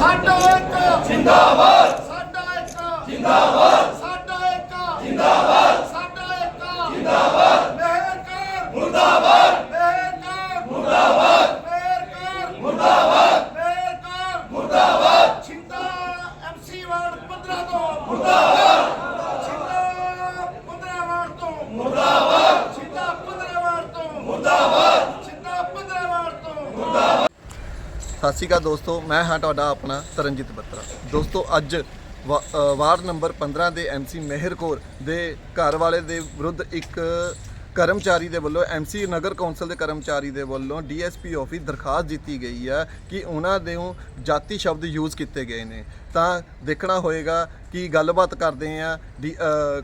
ਸਾਡਾ ਇੱਕ ਜਿੰਦਾਬਾਦ। ਸਾਡਾ ਇੱਕ ਜਿੰਦਾਬਾਦ ਸਾਡਾ ਇੱਕ ਜਿੰਦਾਬਾਦ ਸਾਡਾ ਇੱਕ ਜਿੰਦਾਬਾਦ ਮਿਹਰ ਕਰ ਮੁਰਦਾਬਾਦ ਮਿਹਰ ਕਰ ਮੁਰਦਾਬਾਦ ਮਿਹਰ ਕਰ ਮੁਰਦਾਬਾਦ ਮਿਹਰ ਕਰ ਮੁਰਦਾਬਾਦ ਛਿੰਦਾ ਐਮਸੀ ਵਾਰਡ 15 ਤੋਂ ਮੁਰਦਾਬਾਦ ਛਿੰਦਾ 15 ਵਾਰਡ ਤੋਂ ਮੁਰਦਾਬਾਦ ਛਿੰਦਾ 15 ਵਾਰਡ ਤੋਂ ਮੁਰਦਾਬਾਦ ਛਿੰਦਾ 15 ਵਾਰਡ ਤੋਂ ਸਤਿ ਸ਼੍ਰੀ ਅਕਾਲ ਦੋਸਤੋ, ਮੈਂ ਹਾਂ ਤੁਹਾਡਾ ਆਪਣਾ ਤਰਨਜੀਤ ਬੱਤਰਾ। ਦੋਸਤੋ, ਅੱਜ ਵਾ- ਵਾਰਡ ਨੰਬਰ 15 ਦੇ ਐਮਸੀ ਮਹਿਰ ਕੌਰ ਦੇ ਘਰ ਵਾਲੇ ਦੇ ਵਿਰੁੱਧ ਇੱਕ ਕਰਮਚਾਰੀ ਦੇ ਵੱਲੋਂ ਐਮਸੀ ਨਗਰ ਕੌਂਸਲ ਦੇ ਕਰਮਚਾਰੀ ਦੇ ਵੱਲੋਂ ਡੀਐਸਪੀ ਆਫਿਸ ਦਰਖਾਸਤ ਦਿੱਤੀ ਗਈ ਹੈ ਕਿ ਉਹਨਾਂ ਦੇ ਜਾਤੀ ਸ਼ਬਦ ਯੂਜ਼ ਕੀਤੇ ਗਏ ਨੇ। ਤਾਂ ਦੇਖਣਾ ਹੋਏਗਾ ਕਿ ਗੱਲਬਾਤ ਕਰਦੇ ਆ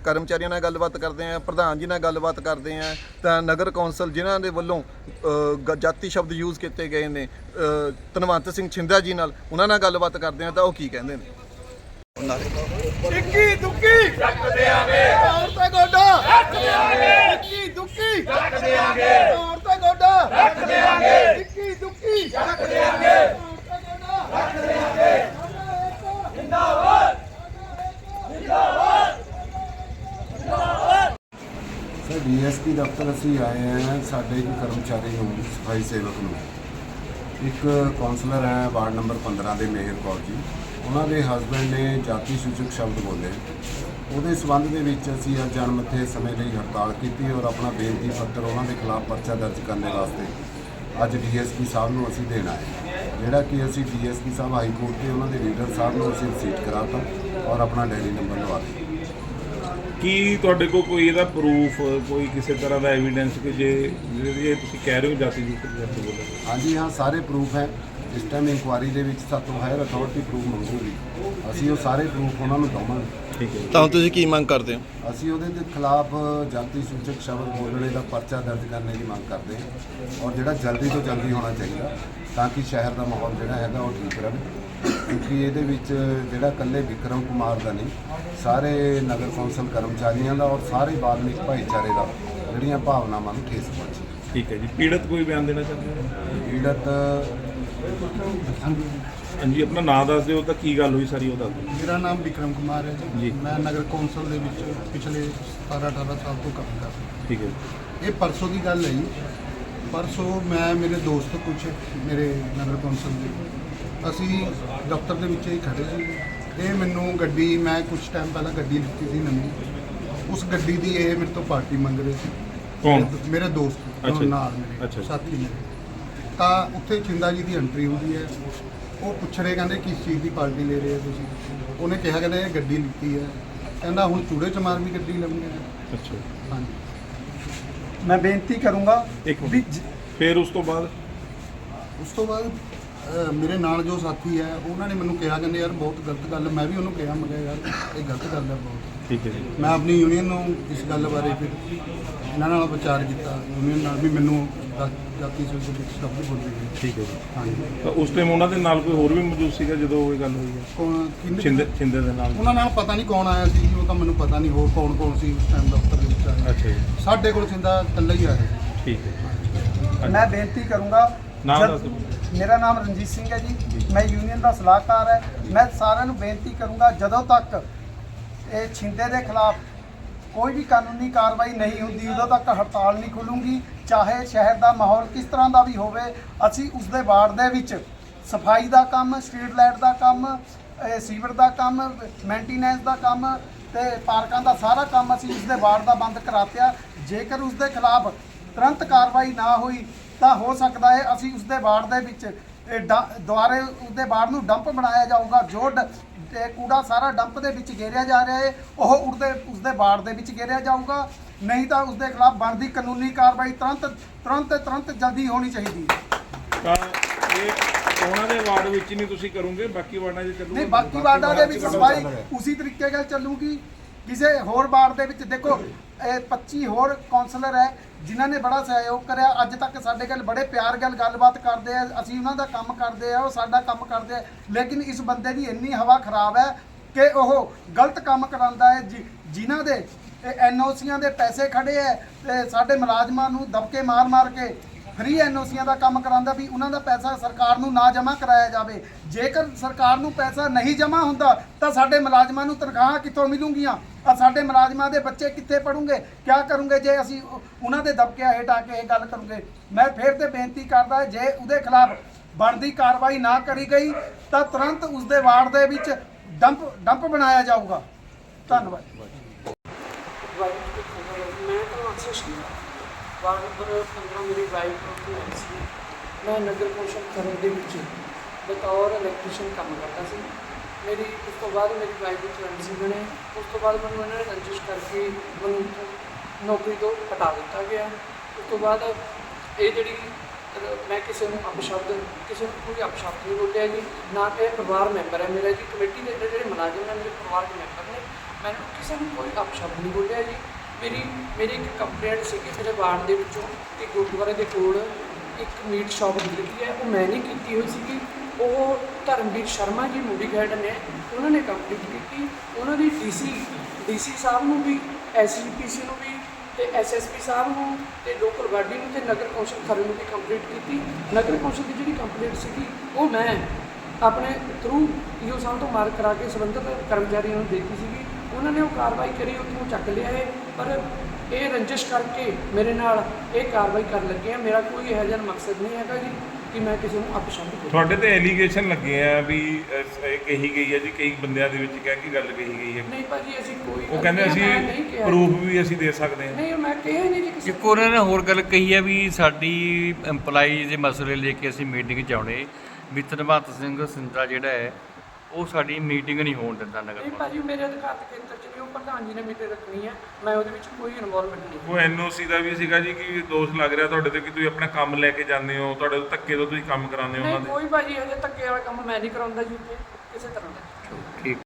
ਕਰਮਚਾਰੀਆਂ ਨਾਲ ਗੱਲਬਾਤ ਕਰਦੇ ਆ ਪ੍ਰਧਾਨ ਜੀ ਨਾਲ ਗੱਲਬਾਤ ਕਰਦੇ ਆ। ਤਾਂ ਨਗਰ ਕੌਂਸਲ ਜਿਨ੍ਹਾਂ ਦੇ ਵੱਲੋਂ ਜਾਤੀ ਸ਼ਬਦ ਯੂਜ਼ ਕੀਤੇ ਗਏ ਨੇ ਧਨਵੰਤ ਸਿੰਘ ਛਿੰਦਾ ਜੀ ਨਾਲ ਉਹਨਾਂ ਨਾਲ ਗੱਲਬਾਤ ਕਰਦੇ ਆ ਤਾਂ ਉਹ ਕੀ ਕਹਿੰਦੇ ਨੇ? ਇੱਕੀ ਦੁੱਕੀ! ਰੱਖ ਤੌਰ ਤੇ ਗੋਡਾ ਰੱਖ ਦੇਾਂਗੇ ਇੱਕੀ ਦੁੱਕੀ ਰੱਖ ਦੇਾਂਗੇ ਤੌਰ ਤੇ ਗੋਡਾ ਰੱਖ ਦੇਾਂਗੇ ਇੱਕੀ ਦੁੱਕੀ ਰੱਖ ਦੇਾਂਗੇ ਤੌਰ ਤੇ ਗੋਡਾ ਰੱਖ ਦੇਾਂਗੇ ਜਿੰਦਾਬਾਦ ਸਰ ਡੀਐਸਪੀ ਦਫ਼ਤਰ ਅਸੀਂ ਆਏ ਹਾਂ, ਸਾਡੇ ਇੱਕ ਕਰਮਚਾਰੀ ਨੂੰ, ਸਫ਼ਾਈ ਸੇਵਕ ਨੂੰ। ਇੱਕ ਕਾਉਂਸਲਰ ਹੈ, ਵਾਰਡ ਨੰਬਰ 15 ਦੇ ਮੇਹਰ ਕੌਰ ਜੀ। ਉਹਨਾਂ ਦੇ ਹਸਬੰਡ ਨੇ ਜਾਤੀ ਸੂਚਕ ਸ਼ਬਦ ਬੋਲੇ। ਉਹਦੇ ਸਬੰਧ ਦੇ ਵਿੱਚ ਅਸੀਂ ਅੱਜ ਜਨਮਥੇ ਸਮੇਂ ਲਈ ਹੜਤਾਲ ਕੀਤੀ ਔਰ ਆਪਣਾ ਬੇਨਤੀ ਪੱਤਰ ਉਹਨਾਂ ਦੇ ਖਿਲਾਫ ਪਰਚਾ ਦਰਜ ਕਰਨ ਵਾਸਤੇ ਅੱਜ ਡੀਐਸਪੀ ਸਾਹਿਬ ਨੂੰ ਅਸੀਂ ਦੇਣਾ ਹੈ। ਜਿਹੜਾ ਕਿ ਅਸੀਂ ਡੀਐਸਪੀ ਸਾਹਿਬ ਹਾਈ ਕੋਰਟ ਤੇ ਉਹਨਾਂ ਦੇ ਲੀਡਰ ਸਾਹਿਬ ਨੂੰ ਅਸੀਂ ਰਸੀਟ ਕਰਾਤਾ ਔਰ ਆਪਣਾ ਡੈਰੀ ਨੰਬਰ ਲਵਾ ਦਿੱਤਾ। ਕੀ ਤੁਹਾਡੇ ਕੋਲ ਕੋਈ ਇਹਦਾ ਪ੍ਰੂਫ ਕੋਈ ਕਿਸੇ ਤਰ੍ਹਾਂ ਦਾ ਐਵੀਡੈਂਸ ਕਿ ਜੇ ਜੇ ਤੁਸੀਂ ਕਹਿ ਰਹੇ ਹੋ ਜਾਤੀ ਦੀ ਜੱਟ ਬੋਲੇ ਹਾਂਜੀ ਹਾਂ ਸਾਰੇ ਪ੍ਰੂਫ ਹੈ। ਇਸ ਟਾਈਮ ਇਨਕੁਆਰੀ ਦੇ ਵਿੱਚ ਸਾਤੋਂ ਹਾਇਰ ਅਥਾਰਟੀ ਪ੍ਰੂਫ ਮੰਗੂਗੀ ਅਸੀਂ ਉਹ ਸਾਰੇ ਪ੍ਰੂਫ ਉਹਨਾਂ ਨੂੰ ਦਵਾਂਗੇ। ਠੀਕ ਹੈ ਤਾਂ ਤੁਸੀਂ ਕੀ ਮੰਗ ਕਰਦੇ ਹੋ? ਅਸੀਂ ਉਹਦੇ ਦੇ ਖਿਲਾਫ ਜਾਤੀ ਸੂਚਕ ਸ਼ਬਦ ਬੋਲਣੇ ਦਾ ਪਰਚਾ ਦਰਜ ਕਰਨ ਦੀ ਮੰਗ ਕਰਦੇ ਹਾਂ। ਔਰ ਜਿਹੜਾ ਜਲਦੀ ਤੋਂ ਜਲਦੀ ਹੋਣਾ ਚਾਹੀਦਾ ਤਾਂ ਕਿ ਸ਼ਹਿਰ ਦਾ ਮਾਹੌਲ ਜਿਹੜਾ ਹੈਗਾ ਉਹ ਠੀਕ ਰਹੇ। ਕਿਉਂਕਿ ਇਹਦੇ ਵਿੱਚ ਜਿਹੜਾ ਇਕੱਲੇ ਵਿਕਰਮ ਕੁਮਾਰ ਦਾ ਨਹੀਂ ਸਾਰੇ ਨਗਰ ਕੌਂਸਲ ਕਰਮਚਾਰੀਆਂ ਦਾ ਔਰ ਸਾਰੇ ਬਾਲਮਿਕ ਭਾਈਚਾਰੇ ਦਾ ਜਿਹੜੀਆਂ ਭਾਵਨਾਵਾਂ ਨੂੰ ਠੇਸ ਪਹੁੰਚੀ। ਠੀਕ ਹੈ ਜੀ। ਪੀੜਤ ਕੋਈ ਬਿਆਨ ਦੇਣਾ ਚਾਹੁੰਦੇ ਹੋ? ਪੀੜਤ ਹਾਂਜੀ ਆਪਣਾ ਨਾਮ ਦੱਸ ਦਿਓ ਤਾਂ ਕੀ ਗੱਲ ਹੋਈ ਸਾਰੀ ਉਹ ਦੱਸ ਦਿਓ। ਮੇਰਾ ਨਾਮ ਵਿਕਰਮ ਕੁਮਾਰ ਹੈ ਜੀ। ਜੀ। ਮੈਂ ਨਗਰ ਕੌਂਸਲ ਦੇ ਵਿੱਚ ਪਿਛਲੇ 17 18 ਸਾਲ ਤੋਂ ਕੰਮ ਕਰ ਰਿਹਾ ਠੀਕ ਹੈ ਇਹ ਪਰਸੋਂ ਦੀ ਗੱਲ ਹੈ ਜੀ। ਪਰਸੋਂ ਮੈਂ ਮੇਰੇ ਦੋਸਤ ਕੁਝ ਮੇਰੇ ਨਗਰ ਕੌਂਸਲ ਦੇ ਅਸੀਂ ਦਫ਼ਤਰ ਦੇ ਵਿੱਚ ਹੀ ਖੜੇ ਸੀ। ਇਹ ਮੈਨੂੰ ਗੱਡੀ ਮੈਂ ਕੁਝ ਟਾਈਮ ਪਹਿਲਾਂ ਗੱਡੀ ਲਿੱਤੀ ਸੀ ਨਵੀਂ। ਉਸ ਗੱਡੀ ਦੀ ਇਹ ਮੇਰੇ ਤੋਂ ਪਾਰਟੀ ਮੰਗ ਰਹੇ ਸੀ। ਕੌਣ? ਮੇਰੇ ਦੋਸਤ ਅੱਛਾ। ਨਾਲ ਅੱਛਾ ਮੇਰੇ ਜੀ। ਸਾਥੀ ਮੇਰੇ। ਤਾਂ ਉੱਥੇ ਚਿੰਦਾ ਜੀ ਦੀ ਐਂਟਰੀ ਹੁੰਦੀ ਹੈ। ਉਹ ਪੁੱਛ ਰਹੇ ਕਹਿੰਦੇ ਕਿਸ ਚੀਜ਼ ਦੀ ਪਾਰਟੀ ਲੈ ਰਹੇ ਹੋ ਤੁਸੀਂ? ਉਹਨੇ ਕਿਹਾ ਕਹਿੰਦਾ ਇਹ ਗੱਡੀ ਲਿੱਤੀ ਹੈ। ਕਹਿੰਦਾ ਹੁਣ ਚੂੜੇ ਚਮਾਰ ਵੀ ਗੱਡੀ ਲਵਾਂਗੇ ਅੱਛਾ ਹਾਂਜੀ। ਮੈਂ ਬੇਨਤੀ ਕਰੂੰਗਾ ਇੱਕ ਵੀ ਮਿੰਟ ਫਿਰ ਉਸ ਤੋਂ ਬਾਅਦ? ਉਸ ਤੋਂ ਬਾਅਦ ਮੇਰੇ ਨਾਲ ਜੋ ਸਾਥੀ ਹੈ ਉਹਨਾਂ ਨੇ ਮੈਨੂੰ ਕਿਹਾ ਕਹਿੰਦੇ ਯਾਰ ਬਹੁਤ ਗਲਤ ਗੱਲ ਹੈ। ਮੈਂ ਵੀ ਉਹਨੂੰ ਕਿਹਾ ਮੈਂ ਕਿਹਾ ਯਾਰ ਇਹ ਗਲਤ ਗੱਲ ਹੈ ਬਹੁਤ। ਠੀਕ ਹੈ ਜੀ। ਮੈਂ ਆਪਣੀ ਯੂਨੀਅਨ ਨੂੰ ਇਸ ਗੱਲ ਬਾਰੇ ਫਿਰ ਇਹਨਾਂ ਨਾਲ ਵਿਚਾਰ ਕੀਤਾ। ਯੂਨੀਅਨ ਨਾਲ ਵੀ ਮੈਨੂੰ ਜਾ- ਜਾਤੀ ਸੂਚਕ ਵਿੱਚ ਸ਼ਬਦ ਬੋਲੇ ਗਏ ਠੀਕ ਹੈ ਜੀ। ਹਾਂਜੀ। ਤਾਂ ਉਸ ਟਾਈਮ ਉਹਨਾਂ ਦੇ ਨਾਲ ਕੋਈ ਹੋਰ ਵੀ ਮੌਜੂਦ ਸੀਗਾ ਜਦੋਂ ਇਹ ਗੱਲ ਹੋਈ ਹੈ? ਕੌਣ? ਕਿੰਨੇ ਛਿੰਦੇ ਛਿੰਦੇ ਦੇ ਨਾਲ। ਉਹਨਾਂ ਨਾਲ ਪਤਾ ਨਹੀਂ ਕੌਣ ਆਇਆ ਸੀ ਉਹ ਤਾਂ ਮੈਨੂੰ ਪਤਾ ਨਹੀਂ ਹੋਰ ਕੌਣ ਕੌਣ ਸੀ ਉਸ ਟਾਈਮ ਦਫ਼ਤਰ ਦੇ ਵਿੱਚ ਆਇਆ ਅੱਛਾ ਜੀ। ਸਾਡੇ ਕੋਲ ਸਿੰਦਾ ਇਕੱਲਾ ਹੀ ਆਇਆ। ਸੀ ਠੀਕ ਹੈ ਮੈਂ ਬੇਨਤੀ ਕਰੂੰਗਾ ਨਾਮ ਜਦ- ਦੱਸ ਦਿਓ। ਮੇਰਾ ਨਾਮ ਰਣਜੀਤ ਸਿੰਘ ਹੈ ਜੀ। ਮੈਂ ਯੂਨੀਅਨ ਦਾ ਸਲਾਹਕਾਰ ਹੈ। ਮੈਂ ਸਾਰਿਆਂ ਨੂੰ ਬੇਨਤੀ ਕਰੂੰਗਾ ਜਦੋਂ ਤੱਕ ਇਹ ਛਿੰਦੇ ਦੇ ਖਿਲਾਫ ਕੋਈ ਵੀ ਕਾਨੂੰਨੀ ਕਾਰਵਾਈ ਨਹੀਂ ਹੁੰਦੀ ਉਦੋਂ ਤੱਕ ਹੜਤਾਲ ਨਹੀਂ ਖੁੱਲੂਗੀ। ਚਾਹੇ ਸ਼ਹਿਰ ਦਾ ਮਾਹੌਲ ਕਿਸ ਤਰ੍ਹਾਂ ਦਾ ਵੀ ਹੋਵੇ ਅਸੀਂ ਉਸ ਦੇ ਵਾਰਡ ਦੇ ਵਿੱਚ ਸਫ਼ਾਈ ਦਾ ਕੰਮ ਸਟਰੀਟ ਲਾਈਟ ਦਾ ਕੰਮ ਇਹ ਸੀਵਰ ਦਾ ਕੰਮ ਮੇਨਟੇਨੈਂਸ ਦਾ ਕੰਮ ਤੇ ਪਾਰਕਾਂ ਦਾ ਸਾਰਾ ਕੰਮ ਅਸੀਂ ਉਸ ਦੇ ਵਾਰਡ ਦਾ ਬੰਦ ਕਰਾਤਿਆ। ਜੇਕਰ ਉਸ ਦੇ ਖਿਲਾਫ ਤੁਰੰਤ ਕਾਰਵਾਈ ਨਾ ਹੋਈ ਤਾਂ ਹੋ ਸਕਦਾ ਹੈ ਅਸੀਂ ਉਸ ਦੇ ਵਾਰਡ ਦੇ ਵਿੱਚ ਇਹ ਡ- ਦੁਬਾਰੇ ਉਸ ਦੇ ਵਾਰਡ ਨੂੰ ਡੰਪ ਬਣਾਇਆ ਜਾਊਗਾ ਜੋ ਤੇ ਕੂੜਾ ਸਾਰਾ ਡੰਪ ਦੇ ਵਿੱਚ ਗੇਰਿਆ ਜਾ ਰਿਹਾ ਹੈ ਉਹ ਉਸਦੇ ਉਸ ਦੇ ਵਾਰਡ ਦੇ ਵਿੱਚ ਗੇਰਿਆ ਜਾਊਗਾ ਨਹੀਂ ਤਾਂ ਉਸ ਦੇ ਖਿਲਾਫ ਬਣਦੀ ਕਾਨੂੰਨੀ ਕਾਰਵਾਈ ਤੁਰੰਤ ਤੁਰੰਤ ਤੁਰੰਤ ਜਲਦੀ ਹੋਣੀ ਚਾਹੀਦੀ ਹੈ। ਇਹ ਉਹਨਾਂ ਦੇ ਵਾਰਡ ਵਿੱਚ ਨਹੀਂ ਤੁਸੀਂ ਕਰੋਗੇ ਬਾਕੀ ਵਾਰਡਾਂ 'ਚ ਚੱਲੂਗਾ ਨਹੀਂ ਬਾਕੀ ਵਾਰਡਾਂ ਦੇ ਵਿੱਚ ਸਫ਼ਾਈ ਉਸੇ ਤਰੀਕੇ ਨਾਲ ਚੱਲੂਗੀ। ਕਿਸੇ ਹੋਰ ਵਾਰਡ ਦੇ ਵਿੱਚ ਦੇਖੋ, ਇਹ 25 ਹੋਰ ਕਾਉਂਸਲਰ ਹੈ, ਜਿਨ੍ਹਾਂ ਨੇ ਬੜਾ ਸਹਿਯੋਗ ਕਰਿਆ। ਅੱਜ ਤੱਕ ਸਾਡੇ ਗੱਲ ਬੜੇ ਪਿਆਰ ਗੱਲ ਗੱਲਬਾਤ ਕਰਦੇ ਆ। ਅਸੀਂ ਉਹਨਾਂ ਦਾ ਕੰਮ ਕਰਦੇ ਆ, ਉਹ ਸਾਡਾ ਕੰਮ ਕਰਦੇ ਆ। ਲੇਕਿਨ ਇਸ ਬੰਦੇ ਦੀ ਇੰਨੀ ਹਵਾ ਖਰਾਬ ਹੈ ਕਿ ਉਹ ਗਲਤ ਕੰਮ ਕਰਾਉਂਦਾ ਹੈ। ਜਿ- ਜਿਨ੍ਹਾਂ ਦੇ ਐਨਓਸੀਆਂ ਦੇ ਪੈਸੇ ਖੜੇ ਹੈ ਤੇ ਸਾਡੇ ਮੁਲਾਜ਼ਮਾਂ ਨੂੰ ਦਬਕੇ ਮਾਰ-ਮਾਰ ਕੇ ਫ੍ਰੀ ਐਨਓਸੀਆਂ ਦਾ ਕੰਮ ਕਰਾਉਂਦਾ ਵੀ ਉਹਨਾਂ ਦਾ ਪੈਸਾ ਸਰਕਾਰ ਨੂੰ ਨਾ ਜਮ੍ਹਾਂ ਕਰਾਇਆ ਜਾਵੇ। ਜੇਕਰ ਸਰਕਾਰ ਨੂੰ ਪੈਸਾ ਨਹੀਂ ਜਮ੍ਹਾਂ ਹੁੰਦਾ, ਤਾਂ ਸਾਡੇ ਮੁਲਾਜ਼ਮਾਂ ਨੂੰ ਤਨਖਾਹਾਂ ਕਿੱਥੋਂ ਮਿਲੂਗੀਆਂ? ਆ ਸਾਡੇ ਮੁਲਾਜ਼ਮਾਂ ਦੇ ਬੱਚੇ ਕਿੱਥੇ ਪੜੂਗੇ ਕਿਆ ਕਰੂੰਗੇ ਜੇ ਅਸੀਂ ਉਹਨਾਂ ਦੇ ਦਬਕਿਆਂ ਹੇਠ ਆ ਕੇ ਇਹ ਗੱਲ ਕਰੂੰਗੇ? ਮੈਂ ਫਿਰ ਤੇ ਬੇਨਤੀ ਕਰਦਾ, ਜੇ ਉਹਦੇ ਖਿਲਾਫ ਬਣਦੀ ਕਾਰਵਾਈ ਨਾ ਕਰੀ ਗਈ, ਤਾਂ ਤੁਰੰਤ ਉਸਦੇ ਵਾਰਡ ਦੇ ਵਿੱਚ ਡੰਪ ਡੰਪ ਬਣਾਇਆ ਜਾਊਗਾ। ਧੰਨਵਾਦ। ਮੈਂ ਤਾਂ ਅਕਸਰ ਸੀ 15 ਮੇਰੀ ਵਾਈਫ ਉੱਥੇ ਆਈ ਸੀ। ਮੈਂ ਨਗਰ ਕੌਂਸਲ ਕਰਨ ਦੇ ਵਿੱਚ ਬਤੌਰ ਇਲੈਕਟ੍ਰੀਸ਼ੀਅਨ ਕੰਮ ਕਰਦਾ ਸੀ। ਮੇਰੀ, ਉਸ ਤੋਂ ਬਾਅਦ ਮੇਰੀ ਵਾਈਫ ਦੇ ਵਿੱਚ ਸੀ ਬਣੇ। ਉਸ ਤੋਂ ਬਾਅਦ ਮੈਨੂੰ ਇਹਨਾਂ ਨੇ ਰੰਜਿਸ਼ ਕਰਕੇ ਮੈਨੂੰ ਨੌਕਰੀ ਤੋਂ ਹਟਾ ਦਿੱਤਾ ਗਿਆ। ਉਸ ਤੋਂ ਬਾਅਦ ਇਹ ਜਿਹੜੀ, ਮੈਂ ਕਿਸੇ ਨੂੰ ਅਪਸ਼ਬਦ, ਕਿਸੇ ਨੂੰ ਕੋਈ ਅਪਸ਼ਬਦ ਨਹੀਂ ਬੋਲਿਆ ਜੀ। ਨਾ ਕਿ ਇਹ ਪਰਿਵਾਰ ਮੈਂਬਰ ਹੈ ਮੇਰਾ ਜੀ। ਕਮੇਟੀ ਦੇ ਜਿਹੜੇ ਮੁਲਾਜ਼ਮ ਨੇ, ਮੇਰੇ ਪਰਿਵਾਰ ਦੇ ਮੈਂਬਰ ਨੇ, ਮੈਨੂੰ ਕਿਸੇ ਨੂੰ ਕੋਈ ਅਪਸ਼ਬਦ ਨਹੀਂ ਬੋਲਿਆ ਜੀ। ਮੇਰੀ ਮੇਰੀ ਇੱਕ ਕੰਪਲੇਂਟ ਸੀਗੀ ਮੇਰੇ ਵਾਰਡ ਦੇ ਵਿੱਚੋਂ ਕਿ ਗੁਰਦੁਆਰੇ ਦੇ ਕੋਲ ਇੱਕ ਮੀਟ ਸ਼ਾਪ ਲੱਗੀ ਹੈ। ਉਹ ਮੈਂ ਨਹੀਂ ਕੀਤੀ ਹੋਈ ਸੀਗੀ। ਉਹ ਧਰਮਵੀਰ ਸ਼ਰਮਾ ਜੀ ਮੂਵੀ ਗਾਈਡ ਨੇ, ਉਹਨਾਂ ਨੇ ਕੰਪਲੀਟ ਕੀਤੀ। ਉਹਨਾਂ ਦੀ ਡੀਸੀ ਡੀਸੀ ਸਾਹਿਬ ਨੂੰ ਵੀ ਐਸਜੀਪੀਸੀ ਨੂੰ ਵੀ ਤੇ ਐਸਐਸਪੀ ਸਾਹਿਬ ਨੂੰ ਤੇ ਲੋਕਲ ਬਾਡੀ ਨੂੰ ਤੇ ਨਗਰ ਕੌਂਸਲ ਖਰੇ ਨੂੰ ਵੀ ਕੰਪਲੀਟ ਕੀਤੀ। ਨਗਰ ਕੌਂਸਲ ਦੀ ਜਿਹੜੀ ਕੰਪਲੀਟ ਸੀਗੀ, ਉਹ ਮੈਂ ਆਪਣੇ ਥਰੂ ਈਓ ਸਾਹਿਬ ਤੋਂ ਮਾਰਕ ਕਰਾ ਕੇ ਸੰਬੰਧਿਤ ਕਰਮਚਾਰੀਆਂ ਨੂੰ ਦਿੱਤੀ ਸੀਗੀ। ਉਹਨਾਂ ਨੇ ਉਹ ਕਾਰਵਾਈ ਕਰੀ ਉੱਥੋਂ ਚੱਕ ਲਿਆ ਇਹ ਪਰ ਇਹ ਰੰਜਿਸ਼ ਕਰਕੇ ਮੇਰੇ ਨਾਲ ਇਹ ਕਾਰਵਾਈ ਕਰਨ ਲੱਗੇ ਆ। ਮੇਰਾ ਕੋਈ ਇਹੋ ਜਿਹਾ ਮਕਸਦ ਨਹੀਂ ਹੈਗਾ ਜੀ ਕਿ ਮੈਂ ਕਿਸੇ ਨੂੰ ਅਪਸ਼ਬਦ ਕਰਾਂ। ਤੁਹਾਡੇ ਤੇ ਐਲੀਗੇਸ਼ਨ ਲੱਗੇ ਆ ਵੀ ਇਹ ਕਹੀ ਗਈ ਹੈ ਜੀ ਕਈ ਬੰਦਿਆਂ ਦੇ ਵਿੱਚ ਕਹਿ ਕੇ ਗੱਲ ਕਹੀ ਗਈ ਹੈ ਨਹੀਂ ਭਾਜੀ ਅਸੀਂ ਕੋਈ ਉਹ ਕਹਿੰਦੇ ਅਸੀਂ ਪ੍ਰੂਫ ਵੀ ਅਸੀਂ ਦੇ ਸਕਦੇ ਹਾਂ ਨਹੀਂ ਮੈਂ ਕਿਹਾ ਨਹੀਂ ਜੀ ਕਿਸੇ ਇੱਕ ਉਹਨਾਂ ਨੇ ਹੋਰ ਗੱਲ ਕਹੀ ਹੈ ਵੀ ਸਾਡੀ EMPLOYEE ਦੇ ਮਸਲੇ ਲੈ ਕੇ ਅਸੀਂ ਮੀਟਿੰਗ 'ਚ ਆਉਣੇ। ਵੀ ਧਨਵੰਤ ਸਿੰਘ ਸਿੰਧਰਾ ਜਿਹੜਾ ਹੈ ਉਹ ਸਾਡੀ ਮੀਟਿੰਗ ਨਹੀਂ ਹੋਣ ਦਿੰਦਾ ਨਗਰ ਨਹੀਂ ਭਾਜੀ ਮੇਰੇ ਅਧਿਕਾਰਤ ਖੇਤਰ ਚ ਨਹੀਂ ਉਹ ਪ੍ਰਧਾਨ ਜੀ ਨੇ ਮੀਟਿੰਗ ਰੱਖਣੀ ਹੈ ਮੈਂ ਉਹਦੇ ਵਿੱਚ ਕੋਈ ਇਨਵੋਲਵਮੈਂਟ ਨਹੀਂ ਉਹ ਐਨਓਸੀ ਦਾ ਵੀ ਸੀਗਾ ਜੀ ਕਿ ਦੋਸ਼ ਲੱਗ ਰਿਹਾ ਤੁਹਾਡੇ ਤੇ ਕਿ ਤੁਸੀਂ ਆਪਣਾ ਕੰਮ ਲੈ ਕੇ ਜਾਂਦੇ ਹੋ ਤੁਹਾਡੇ ਤੋਂ ਧੱਕੇ ਤੋਂ ਤੁਸੀਂ ਕੰਮ ਕਰਾਉਂਦੇ ਹੋ ਨਹੀਂ ਉਹਨਾਂ ਦੇ। ਕੋਈ ਭਾਜੀ ਹਜੇ ਧੱਕੇ ਵਾਲਾ ਕੰਮ ਮੈਂ ਨਹੀਂ ਕਰਾਉਂਦਾ ਜੀ ਉੱਥੇ ਕਿਸੇ ਤਰ੍ਹਾਂ। ਦਾ